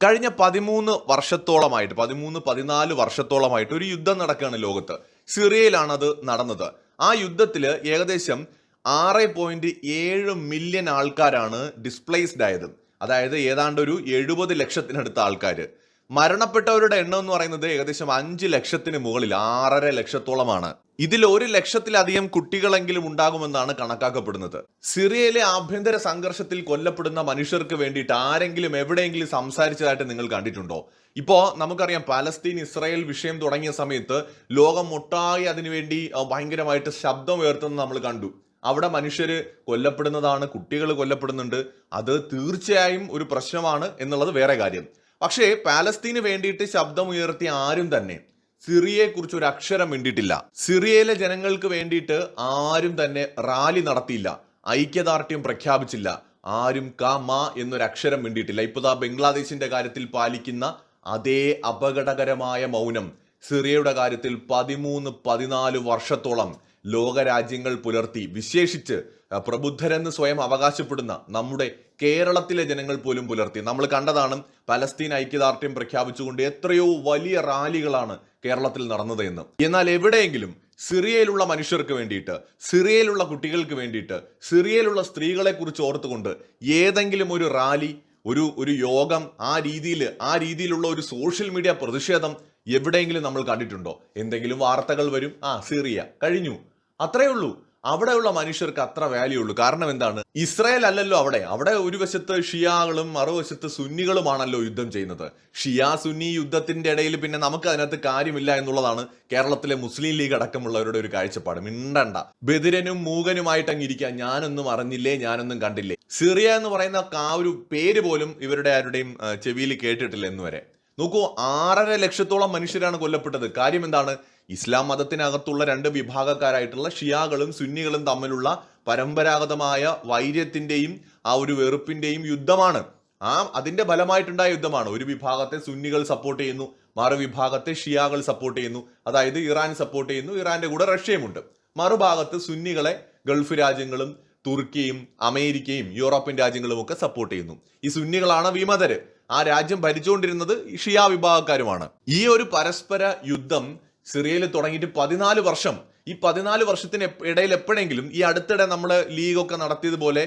കഴിഞ്ഞ പതിമൂന്ന് വർഷത്തോളമായിട്ട് പതിമൂന്ന് പതിനാല് വർഷത്തോളമായിട്ട് ഒരു യുദ്ധം നടക്കുകയാണ് ലോകത്ത്. സിറിയയിലാണ് അത് നടന്നത്. ആ യുദ്ധത്തിൽ ഏകദേശം ആറ് പോയിന്റ് ഏഴ് മില്യൺ ആൾക്കാരാണ് ഡിസ്പ്ലേസ്ഡ് ആയത്. അതായത് ഏതാണ്ട് ഒരു എഴുപത് ലക്ഷത്തിനടുത്ത ആൾക്കാർ മരണപ്പെട്ടവരുടെ എണ്ണം എന്ന് പറയുന്നത് ഏകദേശം അഞ്ച് ലക്ഷത്തിന് മുകളിൽ ആറര ലക്ഷത്തോളമാണ്. ഇതിൽ ഒരു ലക്ഷത്തിലധികം കുട്ടികളെങ്കിലും ഉണ്ടാകുമെന്നാണ് കണക്കാക്കപ്പെടുന്നത്. സിറിയയിലെ ആഭ്യന്തര സംഘർഷത്തിൽ കൊല്ലപ്പെടുന്ന മനുഷ്യർക്ക് വേണ്ടിയിട്ട് ആരെങ്കിലും എവിടെയെങ്കിലും സംസാരിച്ചതായിട്ട് നിങ്ങൾ കണ്ടിട്ടുണ്ടോ? ഇപ്പോ നമുക്കറിയാം പലസ്തീൻ ഇസ്രായേൽ വിഷയം തുടങ്ങിയ സമയത്ത് ലോകം ഒട്ടാകെ അതിനുവേണ്ടി ഭയങ്കരമായിട്ട് ശബ്ദം ഉയർത്തുന്നത് നമ്മൾ കണ്ടു. അവിടെ മനുഷ്യര് കൊല്ലപ്പെടുന്നതാണ് കുട്ടികൾ കൊല്ലപ്പെടുന്നുണ്ട്. അത് തീർച്ചയായും ഒരു പ്രശ്നമാണ് എന്നുള്ളത് വേറെ കാര്യം. പക്ഷേ പാലസ്തീന് വേണ്ടിയിട്ട് ശബ്ദമുയർത്തിയ ആരും തന്നെ സിറിയയെക്കുറിച്ച് ഒരു അക്ഷരം മിണ്ടിയിട്ടില്ല. സിറിയയിലെ ജനങ്ങൾക്ക് വേണ്ടിയിട്ട് ആരും തന്നെ റാലി നടത്തിയില്ല. ഐക്യദാർഢ്യം പ്രഖ്യാപിച്ചില്ല. ആരും ക മ എന്നൊരു അക്ഷരം മിണ്ടിയിട്ടില്ല ആ ബംഗ്ലാദേശിന്റെ കാര്യത്തിൽ പാലിക്കുന്ന അതേ അപകടകരമായ മൗനം സിറിയയുടെ കാര്യത്തിൽ പതിമൂന്ന് പതിനാല് വർഷത്തോളം ലോകരാജ്യങ്ങൾ പുലർത്തി വിശേഷിച്ച് പ്രബുദ്ധരെന്ന് സ്വയം അവകാശപ്പെടുന്ന നമ്മുടെ കേരളത്തിലെ ജനങ്ങൾ പോലും പുലർത്തി. നമ്മൾ കണ്ടതാണ് പലസ്തീൻ ഐക്യദാർഢ്യം പ്രഖ്യാപിച്ചുകൊണ്ട് എത്രയോ വലിയ റാലികളാണ് കേരളത്തിൽ നടന്നത് എന്ന്. എന്നാൽ എവിടെയെങ്കിലും സിറിയയിലുള്ള മനുഷ്യർക്ക് വേണ്ടിയിട്ട് സിറിയയിലുള്ള കുട്ടികൾക്ക് വേണ്ടിയിട്ട് സിറിയയിലുള്ള സ്ത്രീകളെക്കുറിച്ച് ഓർത്തുകൊണ്ട് ഏതെങ്കിലും ഒരു റാലി ഒരു ഒരു യോഗം ആ രീതിയിൽ ആ രീതിയിലുള്ള ഒരു സോഷ്യൽ മീഡിയ പ്രതിഷേധം എവിടെയെങ്കിലും നമ്മൾ കണ്ടിട്ടുണ്ടോ? എന്തെങ്കിലും വാർത്തകൾ വരും. ആ സിറിയ കഴിഞ്ഞു. അത്രയേ ഉള്ളൂ. അവിടെയുള്ള മനുഷ്യർക്ക് അത്ര വാല്യൂ ഉള്ളൂ. കാരണം എന്താണ്? ഇസ്രായേൽ അല്ലല്ലോ അവിടെ. അവിടെ ഒരു വശത്ത് ഷിയാകളും മറുവശത്ത് സുന്നികളുമാണല്ലോ യുദ്ധം ചെയ്യുന്നത്. ഷിയ സുന്നി യുദ്ധത്തിന്റെ ഇടയിൽ പിന്നെ നമുക്ക് അതിനകത്ത് കാര്യമില്ല എന്നുള്ളതാണ് കേരളത്തിലെ മുസ്ലിം ലീഗ് അടക്കമുള്ളവരുടെ ഒരു കാഴ്ചപ്പാട്. മിണ്ടണ്ട. ബദിരനും മൂകനുമായിട്ട് അങ്ങിരിക്കാൻ ഞാനൊന്നും അറിഞ്ഞില്ലേ? ഞാനൊന്നും കണ്ടില്ലേ? സിറിയ എന്ന് പറയുന്ന ആ ഒരു പേര് പോലും ഇവരുടെ ആരുടെയും ചെവിയിൽ കേട്ടിട്ടില്ല എന്ന് വരെ നോക്കൂ ആറര ലക്ഷത്തോളം മനുഷ്യരാണ് കൊല്ലപ്പെട്ടത്. കാര്യം എന്താണ്? ഇസ്ലാം മതത്തിനകത്തുള്ള രണ്ട് വിഭാഗക്കാരായിട്ടുള്ള ഷിയാകളും സുന്നികളും തമ്മിലുള്ള പരമ്പരാഗതമായ വൈര്യത്തിന്റെയും ആ ഒരു വെറുപ്പിന്റെയും യുദ്ധമാണ്. ആ അതിന്റെ ഫലമായിട്ടുണ്ടായ യുദ്ധമാണ്. ഒരു വിഭാഗത്തെ സുന്നികൾ സപ്പോർട്ട് ചെയ്യുന്നു മറുവിഭാഗത്തെ ഷിയാകൾ സപ്പോർട്ട് ചെയ്യുന്നു. അതായത് ഇറാൻ സപ്പോർട്ട് ചെയ്യുന്നു ഇറാന്റെ കൂടെ റഷ്യയുമുണ്ട്. മറുഭാഗത്ത് സുന്നികളെ ഗൾഫ് രാജ്യങ്ങളും തുർക്കിയും അമേരിക്കയും യൂറോപ്യൻ രാജ്യങ്ങളും ഒക്കെ സപ്പോർട്ട് ചെയ്യുന്നു. ഈ സുന്നികളാണ് വിമതര്. ആ രാജ്യം ഭരിച്ചുകൊണ്ടിരുന്നത് ഷിയ വിഭാഗക്കാരുമാണ്. ഈ ഒരു പരസ്പര യുദ്ധം സിറിയയിൽ തുടങ്ങിയിട്ട് പതിനാല് വർഷം. ഈ പതിനാല് വർഷത്തിന് ഇടയിൽ എപ്പോഴെങ്കിലും ഈ അടുത്തിടെ നമ്മൾ ലീഗൊക്കെ നടത്തിയതുപോലെ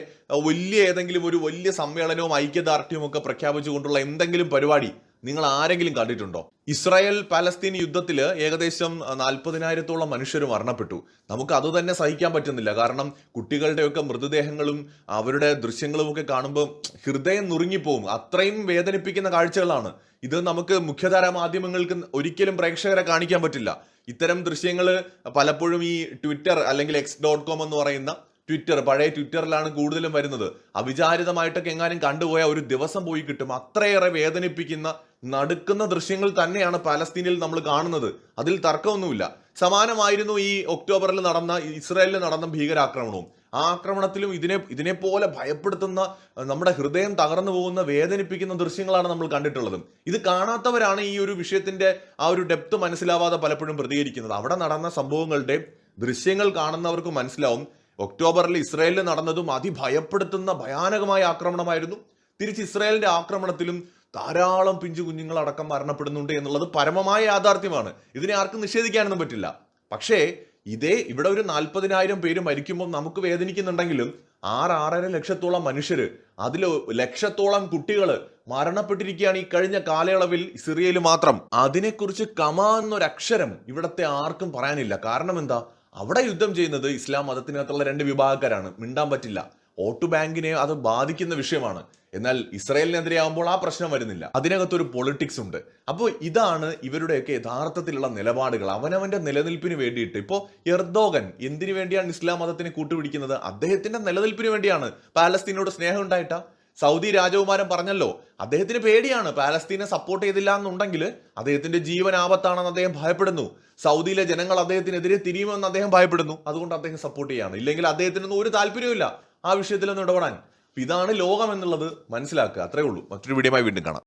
വലിയ ഏതെങ്കിലും ഒരു വലിയ സമ്മേളനവും ഐക്യദാർഢ്യവും ഒക്കെ പ്രഖ്യാപിച്ചുകൊണ്ടുള്ള എന്തെങ്കിലും പരിപാടി നിങ്ങൾ ആരെങ്കിലും കണ്ടിട്ടുണ്ടോ? ഇസ്രായേൽ പാലസ്തീൻ യുദ്ധത്തിൽ ഏകദേശം നാൽപ്പതിനായിരത്തോളം മനുഷ്യർ മരണപ്പെട്ടു. നമുക്ക് അത് തന്നെ സഹിക്കാൻ പറ്റുന്നില്ല. കാരണം കുട്ടികളുടെയൊക്കെ മൃതദേഹങ്ങളും അവരുടെ ദൃശ്യങ്ങളും ഒക്കെ കാണുമ്പോൾ ഹൃദയം നുറുങ്ങിപ്പോവും. അത്രയും വേദനിപ്പിക്കുന്ന കാഴ്ചകളാണ്. ഇത് നമുക്ക് മുഖ്യധാര മാധ്യമങ്ങൾക്ക് ഒരിക്കലും പ്രേക്ഷകരെ കാണിക്കാൻ പറ്റില്ല. ഇത്തരം ദൃശ്യങ്ങൾ പലപ്പോഴും ഈ ട്വിറ്റർ അല്ലെങ്കിൽ എക്സ് ഡോട്ട് കോം എന്ന് പറയുന്ന ട്വിറ്റർ പഴയ ട്വിറ്ററിലാണ് കൂടുതലും വരുന്നത്. അവിചാരിതമായിട്ടൊക്കെ എങ്ങാനും കണ്ടുപോയാൽ ഒരു ദിവസം പോയി കിട്ടും. അത്രയേറെ വേദനിപ്പിക്കുന്ന നടുക്കുന്ന ദൃശ്യങ്ങൾ തന്നെയാണ് പലസ്തീനിൽ നമ്മൾ കാണുന്നത്. അതിൽ തർക്കമൊന്നുമില്ല. സമാനമായിരുന്നു ഈ ഒക്ടോബറിൽ നടന്ന ഇസ്രായേലിൽ നടന്ന ഭീകരാക്രമണവും. ആ ആക്രമണത്തിലും ഇതിനെ ഇതിനെപ്പോലെ പോലെ ഭയപ്പെടുത്തുന്ന നമ്മുടെ ഹൃദയം തകർന്നു പോകുന്ന വേദനിപ്പിക്കുന്ന ദൃശ്യങ്ങളാണ് നമ്മൾ കണ്ടിട്ടുള്ളത്. ഇത് കാണാത്തവരാണ് ഈ ഒരു വിഷയത്തിന്റെ ആ ഒരു ഡെപ്ത് മനസ്സിലാവാതെ പലപ്പോഴും പ്രതികരിക്കുന്നത്. അവിടെ നടന്ന സംഭവങ്ങളുടെ ദൃശ്യങ്ങൾ കാണുന്നവർക്ക് മനസ്സിലാവും. ഒക്ടോബറിൽ ഇസ്രായേലിൽ നടന്നതും അതിഭയപ്പെടുത്തുന്ന ഭയാനകമായ ആക്രമണമായിരുന്നു. തിരിച്ച് ഇസ്രായേലിന്റെ ആക്രമണത്തിലും ധാരാളം പിഞ്ചു കുഞ്ഞുങ്ങൾ അടക്കം മരണപ്പെടുന്നുണ്ട് എന്നുള്ളത് പരമമായ യാഥാർത്ഥ്യമാണ്. ഇതിനെ ആർക്കും നിഷേധിക്കാനൊന്നും പറ്റില്ല. പക്ഷേ ഇതേ ഇവിടെ ഒരു നാൽപ്പതിനായിരം പേര് മരിക്കുമ്പോൾ നമുക്ക് വേദനിക്കുന്നുണ്ടെങ്കിലും ആറ് ആറര ലക്ഷത്തോളം മനുഷ്യർ അതിൽ ലക്ഷത്തോളം കുട്ടികൾ മരണപ്പെട്ടിരിക്കുകയാണ് ഈ കഴിഞ്ഞ കാലയളവിൽ സിറിയയിൽ മാത്രം. അതിനെക്കുറിച്ച് കമാ എന്നൊരക്ഷരം ഇവിടത്തെ ആർക്കും പറയാനില്ല. കാരണം എന്താ? അവിടെ യുദ്ധം ചെയ്യുന്നത് ഇസ്ലാം മതത്തിനകത്തുള്ള രണ്ട് വിഭാഗക്കാരാണ്. മിണ്ടാൻ പറ്റില്ല. വോട്ട് ബാങ്കിനെ അത് ബാധിക്കുന്ന വിഷയമാണ്. എന്നാൽ ഇസ്രായേലിനെതിരെയാകുമ്പോൾ ആ പ്രശ്നം വരുന്നില്ല. അതിനകത്തൊരു പൊളിറ്റിക്സ് ഉണ്ട്. അപ്പോൾ ഇതാണ് ഇവരുടെയൊക്കെ യഥാർത്ഥത്തിലുള്ള നിലപാടുകൾ. അവനവന്റെ നിലനിൽപ്പിന് വേണ്ടിയിട്ട്. ഇപ്പോൾ എർദോഗൻ എന്തിനു വേണ്ടിയാണ് ഇസ്ലാം മതത്തിനെ കൂട്ടുപിടിക്കുന്നത്? അദ്ദേഹത്തിന്റെ നിലനിൽപ്പിന് വേണ്ടിയാണ്. പാലസ്തീനോട് സ്നേഹം ഉണ്ടായിട്ടാ? സൗദി രാജകുമാരൻ പറഞ്ഞല്ലോ അദ്ദേഹത്തിന് പേടിയാണ്. പാലസ്തീനെ സപ്പോർട്ട് ചെയ്തില്ല എന്നുണ്ടെങ്കിൽ അദ്ദേഹത്തിന്റെ ജീവൻ ആപത്താണെന്ന് അദ്ദേഹം ഭയപ്പെടുന്നു. സൗദിയിലെ ജനങ്ങൾ അദ്ദേഹത്തിനെതിരെ തിരിയുമെന്ന് അദ്ദേഹം ഭയപ്പെടുന്നു. അതുകൊണ്ട് അദ്ദേഹം സപ്പോർട്ട് ചെയ്യാണ്. ഇല്ലെങ്കിൽ അദ്ദേഹത്തിനൊന്നും ഒരു താല്പര്യമില്ല ആ വിഷയത്തിലൊന്നും ഇടപെടാൻ. അപ്പൊ ഇതാണ് ലോകം എന്നുള്ളത് മനസ്സിലാക്കുക. അത്രേ ഉള്ളൂ. മറ്റൊരു വീഡിയോയുമായി വീണ്ടും കാണാം.